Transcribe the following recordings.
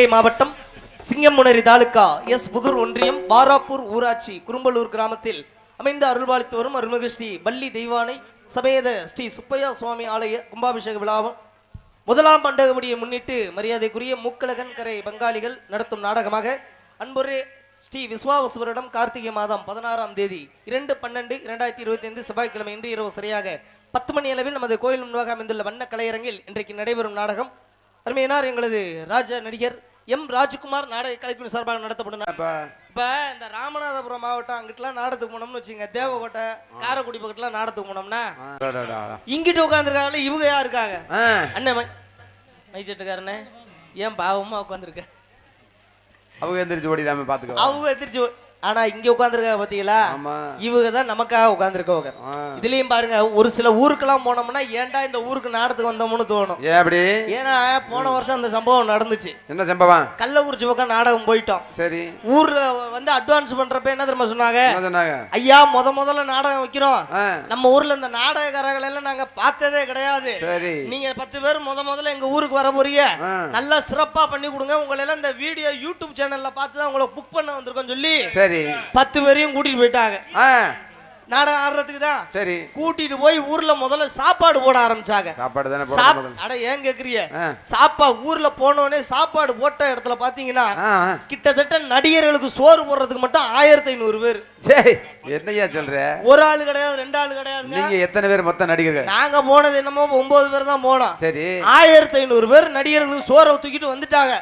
சிவகங்கை மாவட்டம் சிங்கமுனரி தாலுக்கா எஸ் புதூர் ஒன்றியம் பாராப்பூர் ஊராட்சி குறும்பலூர் கிராமத்தில் அமைந்த அருள்பாலித்து வரும் அருள்மிகு ஸ்ரீ பள்ளி தெய்வானை சபேத ஸ்ரீ சுப்பையா சுவாமி ஆலய கும்பாபிஷேக விழாவும் முதலாம் பண்டகமுடியை முன்னிட்டு மரியாதைக்குரிய மூக்கழகன் கரை பங்காளிகள் நடத்தும் நாடகமாக அன்புரே ஸ்ரீ விஸ்வாவசுவரிடம் கார்த்திகை மாதம் பதினாறாம் தேதி இரண்டு பன்னெண்டு இரண்டாயிரத்தி இருபத்தி ஐந்து செவ்வாய்க்கிழமை இன்று இரவு சரியாக பத்து மணி அளவில் நமது கோயில் முன்பாக அமைந்துள்ள வண்ண கலையரங்கில் இன்றைக்கு நடைபெறும் நாடகம். அருமையினார் எங்களது ராஜ நடிகர் எம் ராஜ்குமார் நாடக கலைப்பின் சார்பாக நடத்தப்படும் இப்ப இந்த ராமநாதபுரம் மாவட்டம் அங்கிட்டுலாம் நாடகத்துக்கு போனோம்னு வச்சுங்க தேவக்கோட்டை காரைக்குடி பக்கத்துலாம் நாடகத்துக்கு போனோம்னா. இங்கிட்டு உட்காந்துருக்காங்கல்ல இவங்க யார் இருக்காங்க அண்ணன் மைச்சட்டுக்காரனே ஏன் பாவமா உட்காந்துருக்க அவங்க எந்திரிச்சு ஓடிடாம பாத்துக்கோ. அவங்க எதிர்த்து ஆனா இங்க உட்காந்துருக்காங்க பாத்தீங்களா? இவங்க தான் நமக்காக உட்காந்துருக்கவங்க. இதுலயும் பாருங்க ஒரு சில ஊருக்கெல்லாம் போனோம்னா ஏன்டா இந்த ஊருக்கு நாடகத்துக்கு வந்தோம்னு தோணும். ஏன் அப்படி? ஏன்னா போன வருஷம் அந்த சம்பவம் நடந்துச்சு. என்ன சம்பவம்? கள்ளக்குறிச்சி பக்கம் நாடகம் போயிட்டோம். சரி. ஊர்ல வந்து அட்வான்ஸ் பண்றப்ப என்ன தெரியுமா சொன்னாங்க? சொன்னாங்க? ஐயா முத முதல்ல நாடகம் வைக்கிறோம். நம்ம ஊர்ல இந்த நாடகக்காரர்கள் எல்லாம் நாங்க பார்த்ததே கிடையாது. சரி. நீங்க பத்து பேர் முத முதல்ல எங்க ஊருக்கு வர போறீங்க. நல்லா சிறப்பா பண்ணி கொடுங்க. உங்களை எல்லாம் இந்த வீடியோ யூடியூப் சேனல்ல பார்த்து தான் உங்களை புக் பண்ண வந்திருக்கோம் சொல்லி. சரி. பத்து பேரையும் கூட்டிட்டு போயிட்டாங்க. நாடகம் ஆடுறதுக்கு தான் சரி. கூட்டிட்டு போய் ஊர்ல முதல்ல சாப்பாடு போட ஆரம்பிச்சாங்க. சாப்பாடு தானே. அட ஏன் கேக்குறிய சாப்பா ஊர்ல போனோடனே சாப்பாடு போட்ட இடத்துல பாத்தீங்கன்னா. கிட்டத்தட்ட நடிகர்களுக்கு சோறு போடுறதுக்கு மட்டும் ஆயிரத்தி ஐநூறு பேர். சரி. என்னய்யா சொல்ற? ஒரு ஆளு கிடையாது ரெண்டு ஆளு கிடையாதுங்க. நீங்க எத்தனை பேர் மொத்த நடிகர்கள்? நாங்க போனது என்னமோ ஒன்பது பேர் தான் போனோம். சரி. ஆயிரத்தி ஐநூறு பேர் நடிகர்களுக்கு சோறை தூக்கிட்டு வந்துட்டாங்க.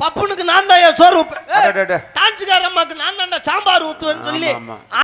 பப்புனுக்கு நான் தான் சோறு அடடட. டான்ஸுக்கார அம்மாக்கு நான் தான்டா சாம்பார் ஊத்துவேன்னு சொல்லி.